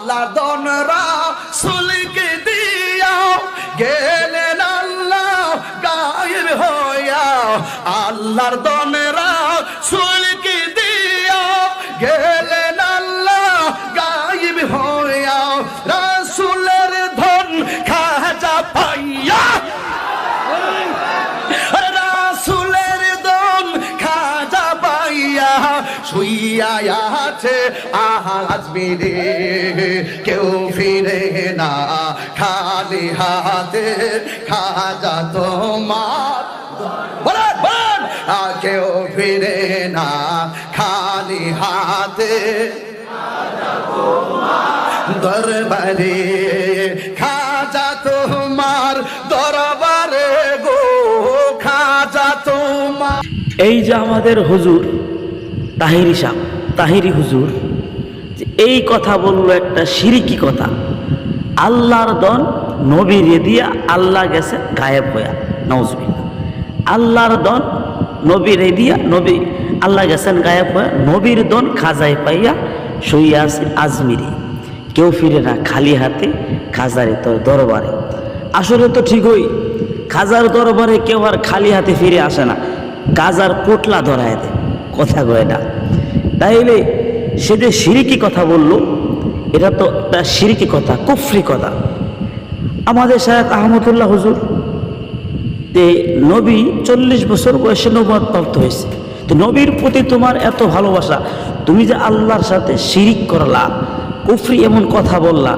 আল্লাহ দনরা সুলকে দিয়া গেলেন আল্লাহ গায়ের হইয়া। আল্লাহর দনরা শুইয়া আছে আহাজ মেরে কেউ ফিরে না। খালি হাতে খাজা তোমার বলেন, বলেন। কেউ ফিরে না। খালি হাতে দরবারে খাজা তোমার দরবারে গো খাজা তোমার। এই যে আমাদের হুজুর তাহিরি সাহ, তাহিরি হুজুর, যে এই কথা বলল একটা সিরিকি কথা। আল্লাহর দন নবী রে দিয়া আল্লাহ গেছে গায়েব হইয়া নজবিল্লা আল্লাহর দন নবী রে দিয়া নবী আল্লাহ গেছেন গায়েব হয়ে নবীর দন খাজায় পাইয়া শুইয়া আছে আজমিরি। কেউ ফিরে না খালি হাতে খাজারে তোর দরবারে। আসলে তো ঠিকই, খাজার দরবারে কেউ আর খালি হাতে ফিরে আসে না। গাজার পোটলা ধরায় দেয়। কথা কয় না। তাইলে সে যে সিরিকি কথা বলল, এটা তো তার সিরিকি কথা, কুফরি কথা। আমাদের শায়ক আহমদুল্লাহ হুজুর যে নবী চল্লিশ বছর বয়সে নবাদ প্রাপ্ত হয়েছে। তো নবীর প্রতি তোমার এত ভালোবাসা, তুমি যে আল্লাহর সাথে শিরিক করলা, কুফরি এমন কথা বললা